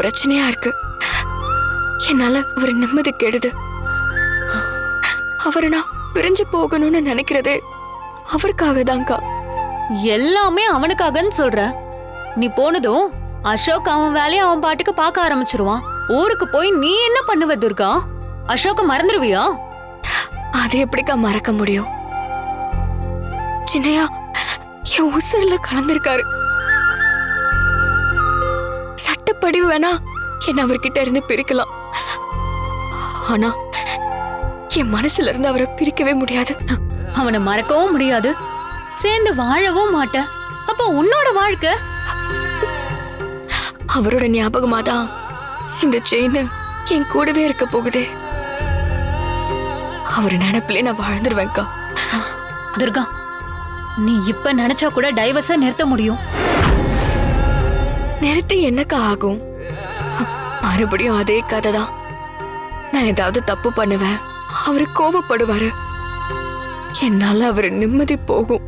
பிரச்சனையா இருக்கு. என்னால அவர் நிம்மதி கெடுது. அவரை நான் பிரிஞ்சு போகணும்னு நினைக்கிறதே அவருக்காக தான்க்கா எல்லாமே அவனுக்காகன்னு சொல்ற. நீ போனதும் அசோக் அவன் வேலையை அவன் பாட்டுக்கு பார்க்க ஆரம்பிச்சிருவான். ஊருக்கு போய் நீ என்ன பண்ணுவ துர்கா? அசோக்க மறந்துடுவியா அதை எப்படிக்கா மறக்க முடியும்? சின்னையா என் உசுரில் கலந்திருக்காரு. சட்டப்படி வேணா என்ன அவர்கிட்ட இருந்து பிரிக்கலாம். ஆனா என் மனசுல இருந்து அவரை பிரிக்கவே முடியாது. அவனை மறக்கவும் முடியாது. சேர்ந்து வாழவும் மாட்ட. அப்போ உன்னோட வாழ்க்கை? அவரோட ஞாபகமா தான் இந்த செயின் என் கூடவே இருக்க போகுதே. அவர் நினைப்பிலே நான் வாழ்ந்துருவேன்க்கா. துர்கா நீ இப்ப நினைச்சா கூட டைவர்ஸ நிறுத்த முடியும். நிறுத்தி என்னக்கா ஆகும்? மறுபடியும் அதே கதை தான் நான் ஏதாவது தப்பு பண்ணுவேன் அவரு கோவப்படுவாரு. என்னால அவர் நிம்மதி போகும்.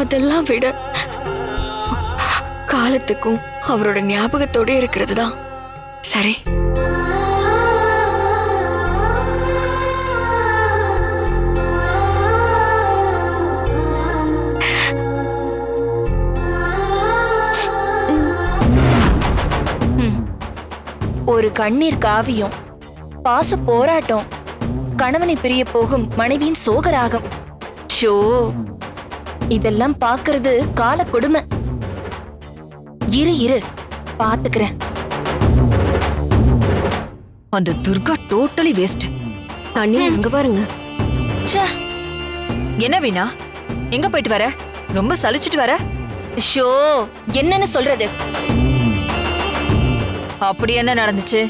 அதெல்லாம் விட காலத்துக்கும் அவரோட ஞாபகத்தோட இருக்கிறது தான் சரி. ஒரு கண்ணீர் காவியம். பாச போராட்டம். கணவனை பிரிய போகும் மனைவியின் சோகராகம். ஷோ இதெல்லாம் பார்க்கிறது கால கொடுமை. இரு இரு. பாத்துக்கிறேன். அந்த துர்கா டோட்டலி வேஸ்ட் அண்ணி அங்க பாருங்க. என்ன வீணா? எங்க போயிட்டு வர? ரொம்ப சலிச்சிட்டு வர? ஷோ. என்னன்னு சொல்றது? அப்படி என்ன நடந்துச்சு?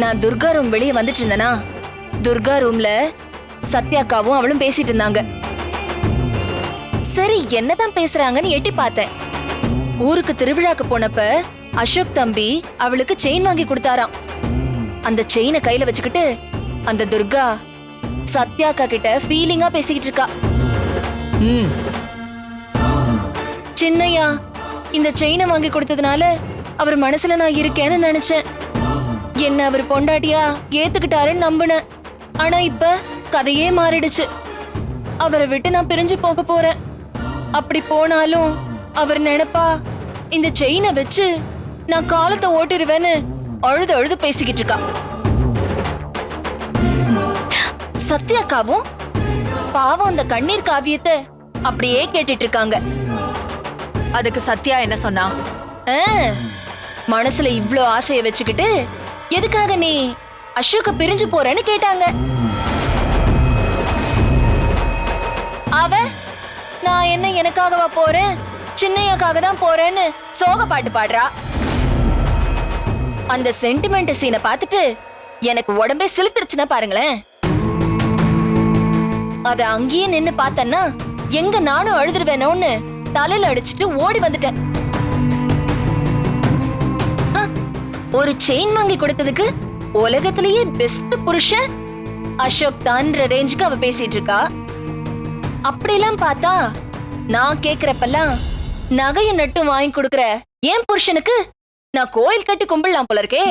நான் துர்கா ரூம் வெளியே வந்துட்டு இருந்தேனா துர்கா ரூம்ல சத்யாக்காவும் அவளும் பேசிட்டு இருந்தாங்க. சரி என்னதான் பேசுறாங்கன்னு எட்டி பார்த்தேன். ஊருக்கு திருவிழாக்கு போனப்ப அசோக் தம்பி அவளுக்கு செயின் வாங்கி கொடுத்தாராம். அந்த செயினை கையில வச்சுக்கிட்டு அந்த துர்கா சத்யாக்கா கிட்ட ஃபீலிங்கா பேசிக்கிட்டு இருக்கா. சின்னையா இந்த செயினை வாங்கி கொடுத்ததுனால அவர் மனசுல நான் இருக்கேன்னு நினைச்சேன். என்ன அவர் பொண்டாட்டியா? ஏத்துக்கிட்டாருன்னு நம்பினேன். ஆனா இப்ப கதையே மாறிடுச்சு. அவரை விட்டு நான் பிரிஞ்சு போக போறேன். அப்படி போனாலும் அவர் நினைப்பா இந்த செயினை வச்சு நான் காலத்தை ஓட்டிடுவேன்னு அழுது அழுது பேசிக்கிட்டு இருக்கா. சத்யாக்காவும் பாவம் அந்த கண்ணீர் காவியத்தை அப்படியே கேட்டுட்டு இருக்காங்க. அதுக்கு சத்யா என்ன சொன்னா? மனசுல இவ்ளோ ஆசைய வச்சுக்கிட்டு எதுக்காக நீ அசோக்க பிரிஞ்சு போறேன்னு கேட்டாங்க. அவ நான் என்ன எனக்காகவா போறேன்? சின்னையாக்காக தான் போறேன்னு சோக பாட்டு பாடுறா. அந்த சென்டிமெண்ட் சீனை பார்த்துட்டு எனக்கு உடம்பே சிலுத்துருச்சுன்னா பாருங்களேன். அத அங்கேயே நின்னு பார்த்தேன்னா எங்க நானும் அழுதுருவேனோன்னு தலையில அடிச்சிட்டு ஓடி வந்துட்டேன். ஒரு செயின் வாங்கி கொடுத்ததுக்கு உலகத்திலேயே பெஸ்ட் புருஷன் அசோக் தான்ற ரேஞ்சுக்கு அவ பேசிட்டு இருக்கா. அப்படிலாம் பார்த்தா நான் கேக்குறப்பெல்லாம் நகையும் நட்டும் வாங்கி கொடுக்குற ஏன் புருஷனுக்கு? நான் கோயில் கட்டி கும்பிடலாம் போல இருக்கே.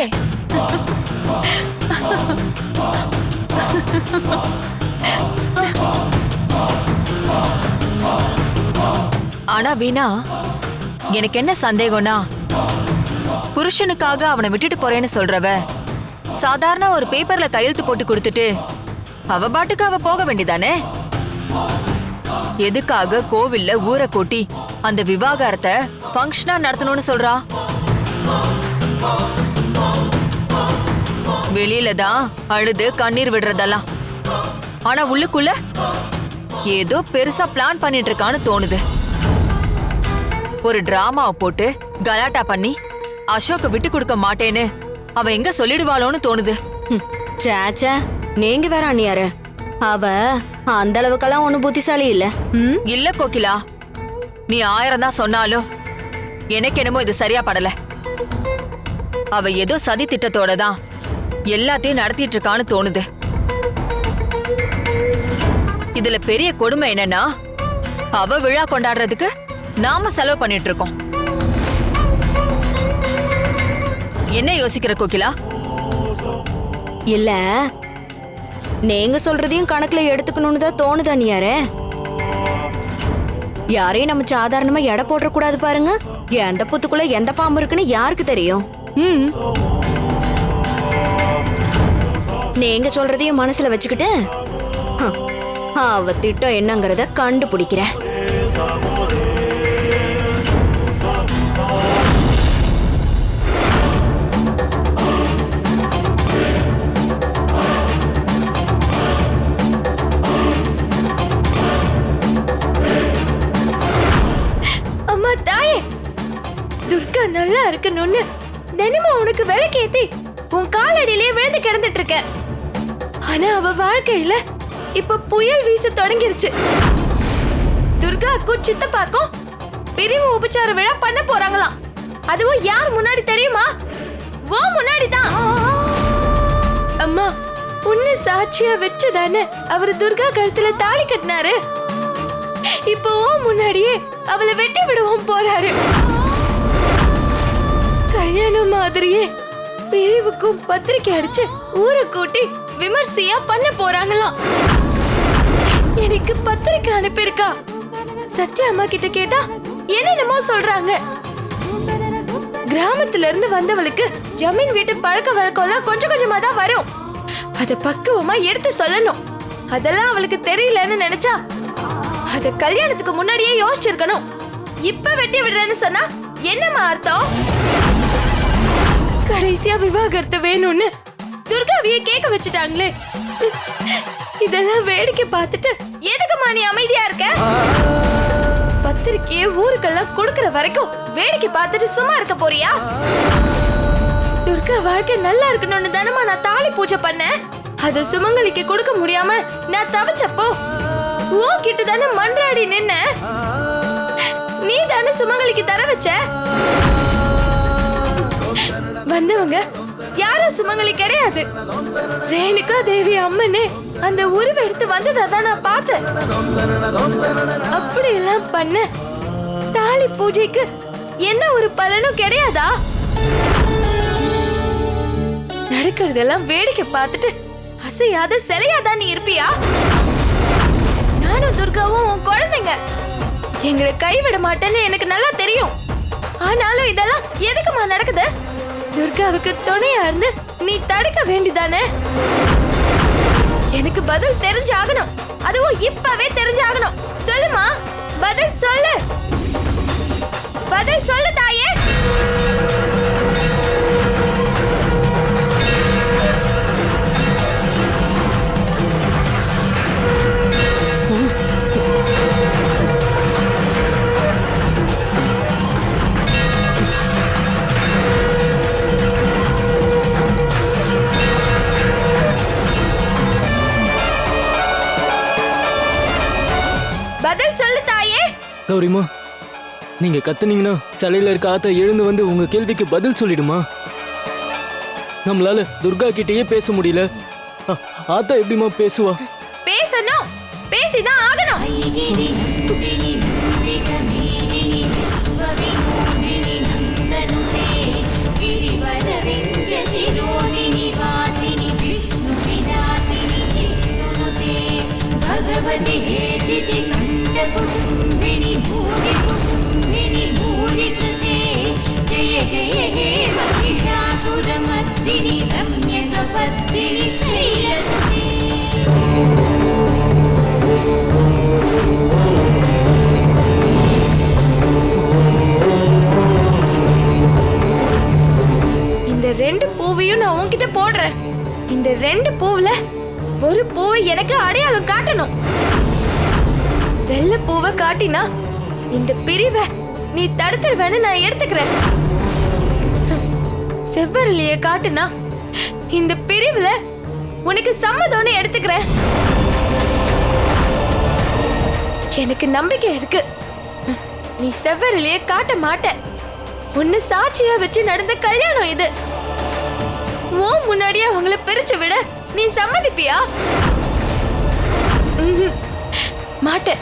ஆனா வீணா எனக்கு என்ன சந்தேகம்னா புருஷனுக்காக அவனை விட்டுட்டு போறேன்னு சொல்றவ சாதாரண ஒரு பேப்பர்ல கையெழுத்து போட்டு கொடுத்துட்டு அவ பாட்டுக்கு அவ போக வேண்டியதானே? எதுக்காக கோவில்ல ஊரை கூட்டி அந்த விவாகரத்தை ஃபங்க்ஷனா நடத்தணும்னு சொல்றா? வெளியில தான் அழுது கண்ணீர் விடுறதெல்லாம். ஆனா உள்ளுக்குள்ள ஏதோ பெருசா பிளான் பண்ணிட்டு இருக்கான்னு தோணுது. ஒரு டிராமாவை போட்டு கலாட்டா பண்ணி அசோக்க விட்டு கொடுக்க மாட்டேன்னு. அவ எங்க சொல்லிடுவாளோன்னு தோணுது. ம், ச்சே ச்சே, நீங்க வேற அண்ணியாரு அவ அந்த அளவுக்கெல்லாம் ஒண்ணும் புத்திசாலி இல்ல. இல்ல கோகிலா. நீ ஆயிரம் தான் சொன்னாலும் எனக்கு என்னமோ இது சரியா படல. அவ ஏதோ சதி திட்டத்தோட தான் எல்லாத்தையும் நடத்திட்டு இருக்கான்னு தோணுது. இதுல பெரிய கொடுமை என்னன்னா அவ விழா கொண்டாடுறதுக்கு நாம செலவு பண்ணிட்டு இருக்கோம். என்ன யோசிக்கிற கோகிலா? இல்ல. நீங்க சொல்றதையும் கணக்குல எடுத்துக்கணும்னு தான் தோணுது அண்ணியாரே. யாரையும் நம்ம சாதாரணமா எடை போட்டுற கூடாது பாருங்க. எந்த புத்துக்குள்ள எந்த பாம்பு இருக்குன்னு யாருக்கு தெரியும். நீங்க சொல்றதையும் மனசுல வச்சுக்கிட்டு அவ திட்டம் என்னங்கறத கண்டுபிடிக்கிறேன். துர்கா நல்லா இருக்கணும்னு தினமும் உனக்கு விளக்கேத்தி உன் காலடியிலே விழுந்து கிடந்துட்டு இருக்க ஆனா அவ வாழ்க்கையில இப்ப புயல் வீச தொடங்கிருச்சு. துர்காக்கும் சித்தப்பாக்கும் பிரிவு உபச்சார விழா பண்ண போறாங்களாம். அதுவும் யார் முன்னாடி தெரியுமா? ஓ முன்னாடி தான் அம்மா உன்னை சாட்சியா வச்சுதானே அவர் துர்கா கழுத்துல தாலி கட்டினாரு. இப்போ ஓ முன்னாடியே அவளை வெட்டி விடுவோம் போறாரு. கல்யாணம் மாதிரியே. பிரிவுக்கும் பத்திரிக்கை அடிச்சு ஊரை கூட்டி விமர்சையா பண்ண போறாங்களாம். எனக்கு பத்திரிக்கை அனுப்பியிருக்கா. சத்யா அம்மா கிட்ட கேட்டா என்னென்னமோ சொல்றாங்க. கிராமத்துல இருந்து வந்தவளுக்கு ஜமீன் வீட்டு பழக்க வழக்கம்லாம் கொஞ்சம் கொஞ்சமா தான் வரும். அத பக்குவமா எடுத்து சொல்லணும். அதெல்லாம் அவளுக்கு தெரியலன்னு நினைச்சா அத கல்யாணத்துக்கு முன்னாடியே யோசிச்சிருக்கணும். இப்ப வெட்டி விடுறேன்னு சொன்னா என்னம்மா அர்த்தம்? கடைசியா விவாகரத்து வேணும்னு துர்காவிய கேட்க வச்சுட்டாங்களே. இதெல்லாம் வேடிக்கை பார்த்துட்டு எதுக்குமா நீ அமைதியா இருக்க? பத்திரிக்கையை ஊருக்கெல்லாம் கொடுக்கற வரைக்கும் வேடிக்கை பார்த்துட்டு சும்மா இருக்க போறியா? துர்கா வாழ்க்கை நல்லா இருக்கணும்னு தானமா நான் தாலி பூஜை பண்ணேன். அத சுமங்கலிக்கு கொடுக்க முடியாம நான் தவிச்சப்போ ஓ கிட்ட தானே மன்றாடி நின்ன நீ தானே சுமங்கலிக்கு தர வச்ச? வந்தவங்க யாரும் சுமங்கலி கிடையாது. ரேணுகா தேவி அம்மனே அந்த உருவ எடுத்து வந்ததை தான் நான் பார்த்தேன். அப்படி எல்லாம் பண்ண தாலி பூஜைக்கு என்ன ஒரு பலனும் கிடையாதா? நடக்கிறதெல்லாம் வேடிக்கை பார்த்துட்டு அசையாத சிலையாதான் நீ இருப்பியா? நானும் துர்காவும் உன் குழந்தைங்க. எங்களை கைவிட மாட்டேன்னு எனக்கு நல்லா தெரியும். ஆனாலும் இதெல்லாம் எதுக்குமா நடக்குது? துர்காவுக்கு துணையா இருந்து நீ தடுக்க வேண்டிதானே எனக்கு பதில் தெரிஞ்சாகணும். அதுவும் இப்பவே தெரிஞ்சாகணும். சொல்லுமா? பதில் பதில் கௌரிமா நீங்க கத்துனீங்கன்னா சிலையில இருக்க ஆத்தா எழுந்து வந்து உங்க கேள்விக்கு பதில் சொல்லிடுமா நம்மளால துர்கா கிட்டயே பேச முடியல ஆ- ஆத்தா எப்படிமா பேசுவா பேசணும் பேசிதான் ஆகணும் भगवति ரெண்டு பூவையும் நான் உன்கிட்ட போடுறேன். இந்த ரெண்டு பூவுல ஒரு பூவை எனக்கு அடையாளம் காட்டணும். வெள்ளை பூவை காட்டினா இந்த பிரிவை நீ தடுத்துருவேன்னு நான் எடுத்துக்கிறேன். செவ்வரளிய காட்டுனா இந்த பிரிவுல உனக்கு சம்மதம்னு எடுத்துக்கிறேன். எனக்கு நம்பிக்கை இருக்கு. நீ செவ்வரளிய காட்ட மாட்ட. உன்னை சாட்சியா வச்சு நடந்த கல்யாணம் இது. ஓ முன்னாடியே அவங்கள பிரிச்சு விட நீ சம்மதிப்பியா? மாட்டேன்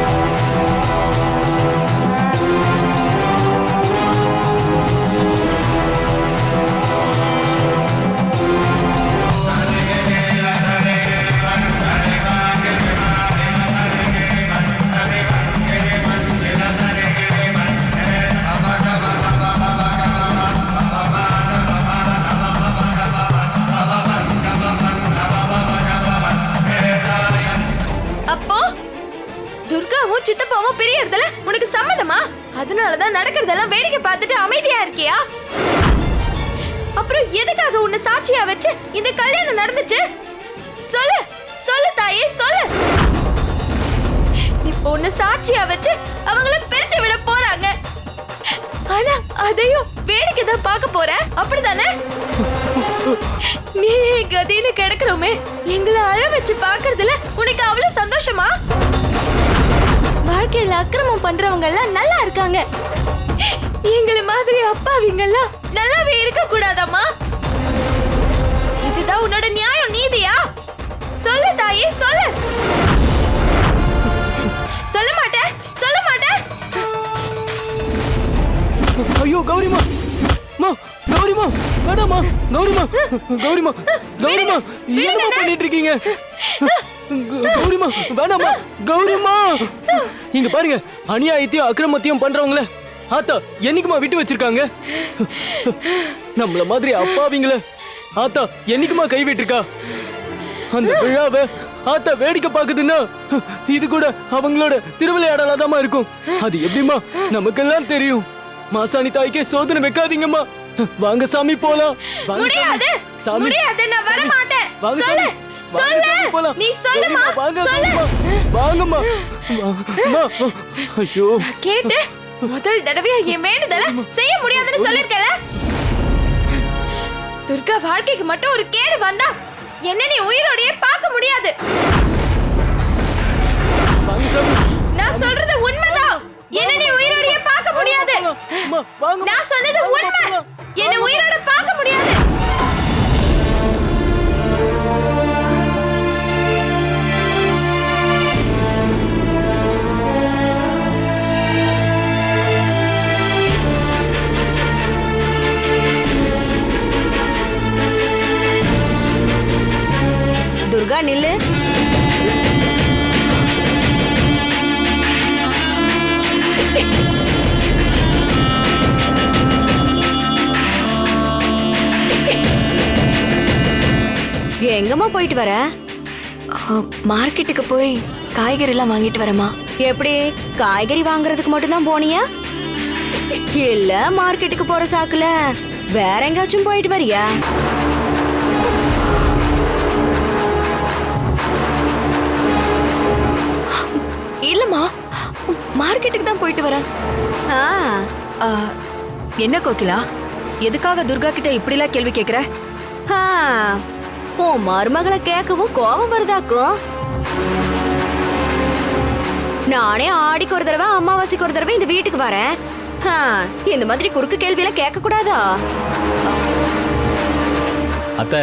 துர்காவும் சித்தப்பாவும் பிரியறதுல உனக்கு சம்மதமா? அதனாலதான் நடக்கிறதெல்லாம் வேடிக்கை பார்த்துட்டு அமைதியா இருக்கியா? அப்புறம் எதுக்காக உன்னை சாட்சியா வச்சு இந்த கல்யாணம் நடந்துச்சு? சொல்லு சொல்லு தாயே சொல்லு. இப்போ உன்னை சாட்சியா வச்சு அவங்கள பிரிச்சு விட போறாங்க. ஆனா அதையும் வேடிக்கை தான் பார்க்க போற? அப்படிதானே நீ கதின்னு கிடக்குறோமே? எங்களை அழ வச்சு பாக்குறதுல உனக்கு அவ்வளவு சந்தோஷமா? வாழ்க்கையில அக்கிரமம் பண்றவங்க எல்லாம் நல்லா இருக்காங்க. எங்களை மாதிரி அப்பாவிங்க எல்லாம் நல்லாவே இருக்க கூடாதாமா இதுதான் உன்னோட நியாயம் நீதியா? சொல்லு தாயே சொல்லு. சொல்ல மாட்டேன் சொல்ல மாட்டேன். ஐயோ கௌரிமா. கௌரிமா. வேணாமா கௌரிமா. கௌரிமா கௌரிமா. என்னமா பண்ணிட்டு இருக்கீங்க? கௌரிமா வேணாமா கௌரிமா! இங்க பாருங்க அநியாயத்தையும் அக்கிரமத்தையும் பண்றவங்கள ஆத்தா என்னைக்குமா விட்டு வச்சிருக்காங்க? நம்மள மாதிரி அப்பாவிங்கள ஆத்தா என்னைக்குமா கை விட்டுருக்கா? அந்த விழாவை ஆத்தா வேடிக்கை பாக்குதுன்னா இது கூட அவங்களோட திருவிளையாடலாதாம்மா இருக்கும். அது எப்படிமா நமக்கெல்லாம் தெரியும். மாசாணி தாய்க்கே சோதனை வைக்காதீங்கம்மா. வாங்க சாமி போலாம். வாங்க சாமி. சாமி. வாங்க சாமி. வாங்க சொல்லு! சாமி போலாம். நீ சொல்லுமா! கௌரிமா, வாங்க சொல்லு! கௌரிமா. வாங்கம்மா. வா- அம்மா, ஐயோ. கேட்டு முதல் தடவையா என் வேண்டுதல செய்ய முடியாதுன்னு சொல்லிருக்கல? துர்கா வாழ்க்கைக்கு மட்டும் ஒரு கேடு வந்தா என்ன நீ உயிரோடையே பார்க்க முடியாது. நான் சொல்றது உண்மைதான். என்ன நீ உயிரோடையே பார்க்க முடியாது. நான் சொன்னது உண்மை. என்ன உயிரோட பார்க்க முடியாது. துர்கா நில்லு. எங்கம்மா போயிட்டு வர? மார்க்கெட்டுக்கு போய் காய்கறி எல்லாம் வாங்கிட்டு வரமா எப்படி? காய்கறி வாங்குறதுக்கு மட்டும்தான் போனியா? இல்ல மார்க்கெட்டுக்கு போற சாக்குல வேற எங்கேயாச்சும் போயிட்டு வரியா? போயிட்டு வரேன். ஆ, ஆ, என்ன கோகிலா? எதுக்காக துர்கா கிட்ட இப்படிலாம் கேள்வி கேக்குற? உன் மருமகளை கேட்கவும் கோபம் வருதாக்கும் நானே ஆடிக்கு ஒரு தடவை அமாவாசைக்கு ஒரு தடவை இந்த வீட்டுக்கு வரேன். ஆ, இந்த மாதிரி குறுக்கு கேள்வியெல்லாம் கேட்க கூடாதா அத்தை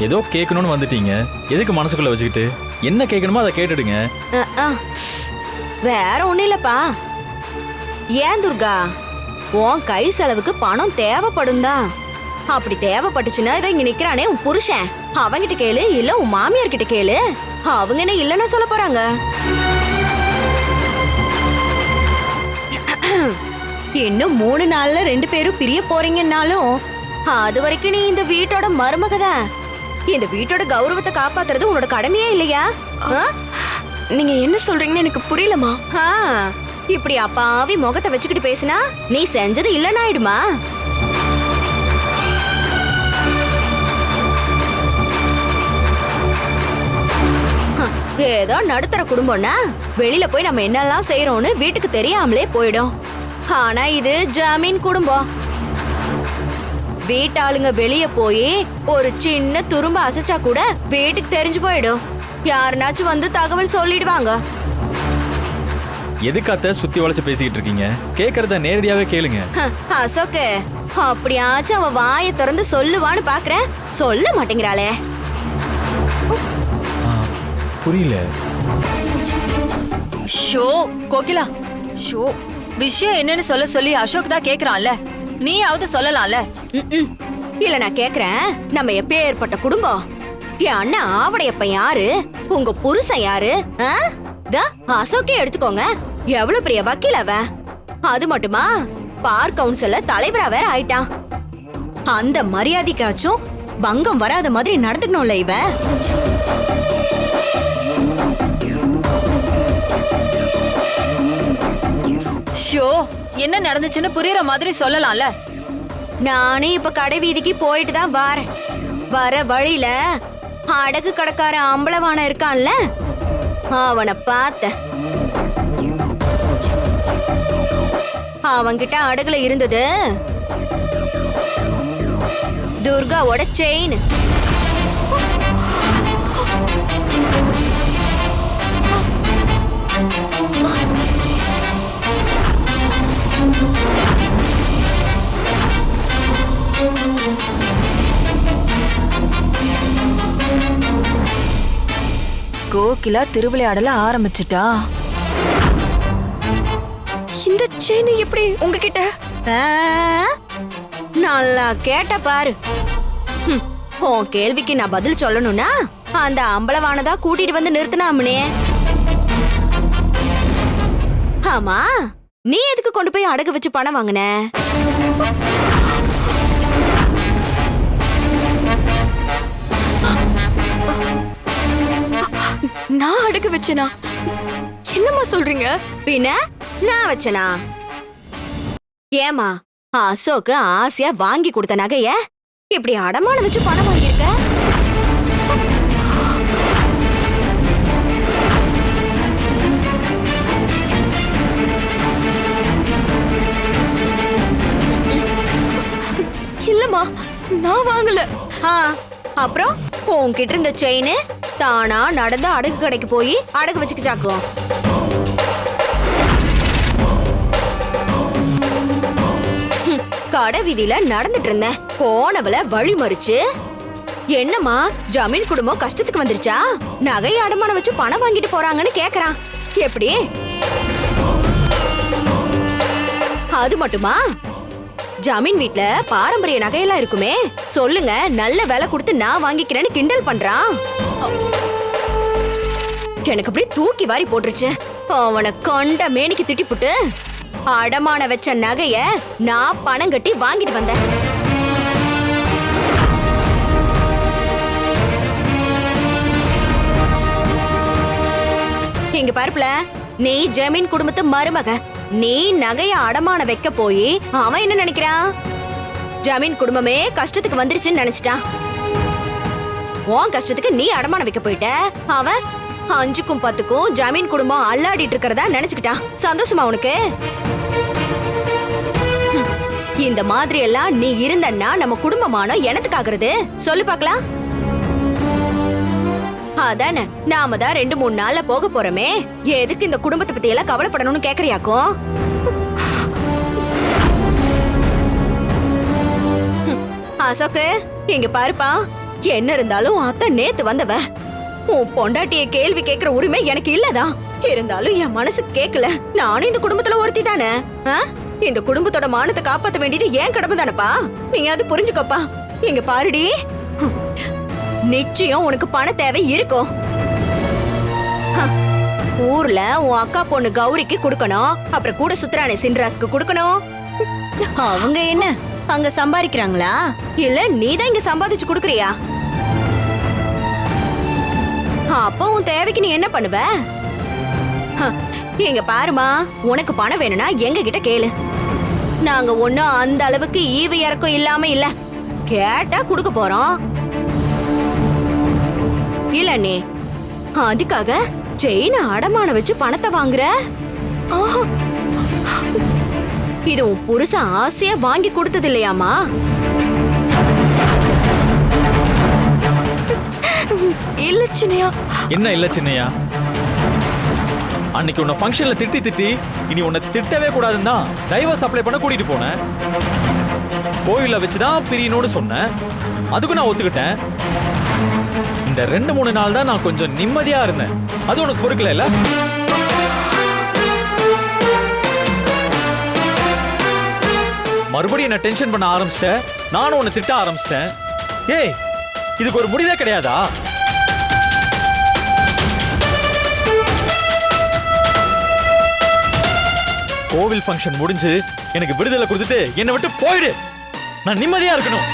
ஏதோ கேட்கணும்னு வந்துட்டீங்க. எதுக்கு மனசுக்குள்ள வச்சுக்கிட்டு? என்ன கேட்கணுமோ அதை கேட்டுடுங்க. வேற ஒண்ணும் இல்லப்பா. ஏன் துர்கா? உன் கை செலவுக்கு பணம் தேவைப்படும் தான் அப்படி தேவைப்பட்டுச்சுன்னா இதை இங்க நிக்கிறானே உன் புருஷன். அவங்கிட்ட கேளு இல்ல உன் மாமியார் கிட்ட கேளு. அவங்க என்ன இல்லைன்னு சொல்ல போறாங்க. இன்னும் மூணு நாள்ல ரெண்டு பேரும் பிரிய போறீங்கன்னாலும் அது வரைக்கும் நீ இந்த வீட்டோட மருமக தான் இந்த வீட்டோட கௌரவத்தை காப்பாத்துறது உன்னோட கடமையே இல்லையா? ஆ? நீங்க என்ன சொல்றீங்கன்னு எனக்கு புரியலமா இப்படி அப்பாவி முகத்தை வச்சுக்கிட்டு பேசினா நீ செஞ்சது இல்லைன்னு ஆயிடுமா ஏதோ நடுத்தர குடும்பம்னா வெளியில போய் நம்ம என்னெல்லாம் செய்யறோம்னு வீட்டுக்கு தெரியாமலே போயிடும். ஆனா இது ஜமீன் குடும்பம். வீட்டாளுங்க வெளியே போய் ஒரு சின்ன துரும்ப அசைச்சா கூட வீட்டுக்கு தெரிஞ்சு போயிடும். யாருனாச்சும் வந்து தகவல் சொல்லிடுவாங்க. எதுக்காத்த சுத்தி வளைச்சு பேசிக்கிட்டு இருக்கீங்க? கேட்கறத நேரடியாவே கேளுங்க. ஹ, அசோக்கு அப்படியாச்சும் அவ வாயை திறந்து சொல்லுவான்னு பாக்குறேன். சொல்ல மாட்டேங்கிறாளே. புரியல. ஷோ கோகிலா ஷோ விஷயம் என்னன்னு சொல்ல சொல்லி அசோக் தான் கேக்குறான்ல. நீயாவது சொல்லலாம்ல. இல்ல நான் கேக்குறேன். நம்ம எப்பேற்பட்ட குடும்பம். என் அண்ணன் ஆவடையப்ப யாரு? உங்க புருஷன் யாரு? அசோக்கே எடுத்துக்கோங்க. எவ்வளவு பெரிய வக்கீல் அவன்? அது மட்டுமா? பார் கவுன்சில்ல தலைவரா வேற ஆயிட்டான். அந்த மரியாதைக்காச்சும் பங்கம் வராத மாதிரி நடந்துக்கணும்ல இவ? ஷோ என்ன நடந்துச்சுன்னு புரியுற மாதிரி சொல்லலாம்ல. நானே இப்ப கடை வீதிக்கு போயிட்டு தான் வரேன். வர வழியில அடகு கடக்கார அம்பளவான இருக்கான்ல? அவனை பார்த்தேன் அவன்கிட்ட அடகுல இருந்தது. துர்காவோட செயின் கோகிலா திருவிளையாடல ஆரம்பிச்சிட்டா. இந்த செயின் எப்படி உங்ககிட்ட? நல்லா கேட்ட பாரு. உன் கேள்விக்கு நான் பதில் சொல்லணும்னா அந்த அம்பளவானதா கூட்டிட்டு வந்து நிறுத்தினாமனே. ஆமா நீ எதுக்கு கொண்டு போய் அடகு வச்சு பணம் வாங்கின? நான் அடகு வச்சேனா? என்னம்மா சொல்றீங்க? பின்ன நான் வச்சனா? ஏமா அசோக்கு ஆசையா வாங்கி கொடுத்த நகைய இப்படி அடமானம் வச்சு பணம் வாங்கியிருக்க? இல்லம்மா நான் வாங்கல. ஆ, அப்புறம் உன்கிட்ட இருந்த செயின் தானா நடந்து அடகு கடைக்கு போய் அடகு வச்சுக்கிச்சாக்கும் ஹம், கடை வீதியில நடந்துட்டு இருந்தேன். போனவள வழி மறிச்சு. என்னம்மா ஜமீன் குடும்பம் கஷ்டத்துக்கு வந்துருச்சா? நகை அடமானம் வச்சு பணம் வாங்கிட்டு போறாங்கன்னு கேக்குறான். எப்படி? அது மட்டுமா? ஜமீன் வீட்ல பாரம்பரிய நகையெல்லாம் இருக்குமே. சொல்லுங்க நல்ல விலை கொடுத்து நான் வாங்கிக்கிறேன்னு கிண்டல் பண்றான். எனக்கு அப்படியே தூக்கி வாரி போட்டுருச்சு. அவனை கொண்ட மேனிக்கு திட்டிப்புட்டு அடமான வச்ச நகைய நான் பணம் கட்டி வாங்கிட்டு வந்தேன். இங்க பார்ப்பல நீ ஜமீன் குடும்பத்து மருமக. நீ நகைய அடமான வைக்க போய் அவன் என்ன நினைக்கிறான் ஜமீன் குடும்பமே கஷ்டத்துக்கு வந்துருச்சுன்னு நினைச்சிட்டான் உன் கஷ்டத்துக்கு நீ அடமானம் வைக்க போயிட்ட. அவன் அஞ்சுக்கும் பத்துக்கும் ஜமீன் குடும்பம் அல்லாடிட்டு இருக்கிறதா நினைச்சுக்கிட்டான் சந்தோஷமா உனக்கு? இந்த மாதிரி எல்லாம் நீ இருந்தன்னா நம்ம குடும்பமானோ எனத்துக்காகிறது சொல்லு பார்க்கலாம். அதானே நாம தான் ரெண்டு மூணு நாள்ல போக போறோமே. எதுக்கு இந்த குடும்பத்தை பத்தி எல்லாம் கவலைப்படணும்னு கேக்குறியாக்கும் அசோக்கு இங்க பாருப்பா. என்ன இருந்தாலும் அத்தை நேத்து வந்தவ. உன் பொண்டாட்டிய கேள்வி கேக்குற உரிமை எனக்கு இல்லதான் இருந்தாலும் என் மனசு கேக்கல. நானும் இந்த குடும்பத்துல ஒருத்தி தானே. ஆ? இந்த குடும்பத்தோட மானத்தை காப்பாத்த வேண்டியது ஏன் கடமை தானப்பா நீ அது புரிஞ்சுக்கோப்பா. இங்க பாருடி. நிச்சயம் உனக்கு பண தேவை இருக்கும். ஊர்ல உன் அக்கா பொண்ணு கௌரிக்கு கொடுக்கணும். அப்புறம் கூட சுத்துறானே சின்ராஸ்க்கு கொடுக்கணும். அவங்க என்ன? அங்க சம்பாதிக்கிறாங்களா? இல்ல நீதான் இங்க சம்பாதிச்சு கொடுக்கறியா? அப்போ உன் தேவைக்கு நீ என்ன பண்ணுவ? ஹ, பாருமா உனக்கு பணம் வேணும்னா எங்க கிட்ட கேளு. நாங்க ஒன்னும் அந்த அளவுக்கு ஈவு இறக்கம் இல்லாம இல்ல. கேட்டா குடுக்க போறோம். இல்ல நீ அதுக்காக செயின அடமான வச்சு பணத்தை வாங்குற? இது உன் புருஷன் ஆசையா வாங்கி கொடுத்தது இல்லையாமா இல்ல சின்னையா. என்ன இல்ல சின்னையா? அன்னைக்கு உன்னை ஃபங்க்ஷன்ல திட்டி திட்டி இனி உன்னை திட்டவே கூடாதுன்னு தான் டைவர்ஸ் அப்ளை பண்ண கூட்டிட்டு போனேன். கோயில வச்சுதான் பிரியணும்னு சொன்னேன். அதுக்கும் நான் ஒத்துக்கிட்டேன். இந்த ரெண்டு மூணு நாள் தான் நான் கொஞ்சம் நிம்மதியா இருந்தேன். அது உனக்கு பொறுக்கல இல்ல? மறுபடியும் என்ன டென்ஷன் பண்ண ஆரம்பிச்சிட்டேன் நானும் உன்னை திட்ட ஆரம்பிச்சிட்டேன். ஏய் இதுக்கு ஒரு முடிவே கிடையாதா? கோவில் ஃபங்க்ஷன் முடிஞ்சு எனக்கு விடுதலை கொடுத்துட்டு என்னை விட்டு போயிடு. நான் நிம்மதியா இருக்கணும்.